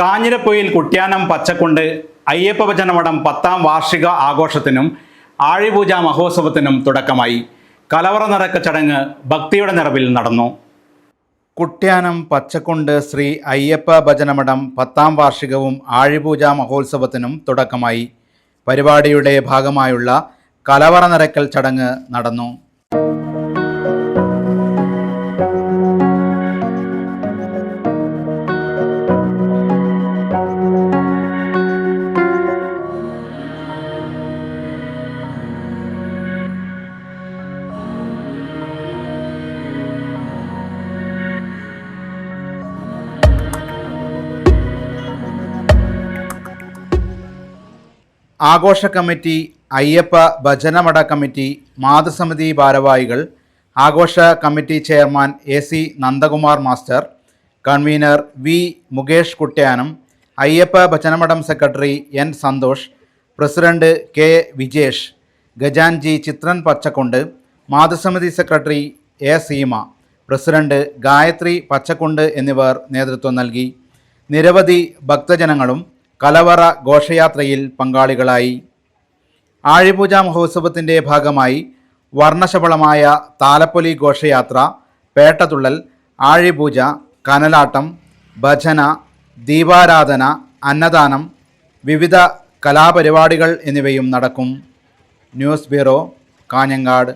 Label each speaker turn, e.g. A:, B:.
A: കാഞ്ഞിരപ്പൊയിൽ കുട്യാനം പച്ചക്കുണ്ട് അയ്യപ്പവചനമഠം പത്താം വാർഷിക ആഘോഷത്തിനും ആഴിപൂജ മഹോത്സവത്തിനും തുടക്കമായി. കലവറ നിറക്ക ചടങ്ങ് ഭക്തിയുടെ നിറവിൽ നടന്നു. കുട്യാനം പച്ചക്കുണ്ട് ശ്രീ അയ്യപ്പ ഭജനമഠം പത്താം വാർഷികവും ആഴിപൂജ മഹോത്സവത്തിനും തുടക്കമായി. പരിപാടിയുടെ ഭാഗമായുള്ള കലവറ നിറയ്ക്കൽ ചടങ്ങ് നടന്നു. ആഘോഷ കമ്മിറ്റി അയ്യപ്പ ഭജനമട കമ്മിറ്റി മാതൃസമിതി ഭാരവാഹികൾ ആഘോഷ committee chairman A C Nandakumar master convener V Mukesh Kuttiyanam Ayyappa Bhajanamadham secretary N Santhosh president K Vijesh Gajanji Chithran Pachakkundu മാതൃസമിതി secretary A Seema president Gayathri Pachakkundu എന്നിവർ നേതൃത്വം നൽകി. നിരവധി ഭക്തജനങ്ങളും കലവറ ഘോഷയാത്രയിൽ പങ്കാളികളായി. ആഴിപൂജ മഹോത്സവത്തിന്റെ ഭാഗമായി വർണശബളമായ താലപ്പൊലി ഘോഷയാത്ര പേട്ടതുള്ളൽ ആഴിപൂജ കനലാട്ടം ഭജന ദീപാരാധന അന്നദാനം വിവിധ കലാപരിപാടികൾ എന്നിവയും നടക്കും. News bureau Kanhangad.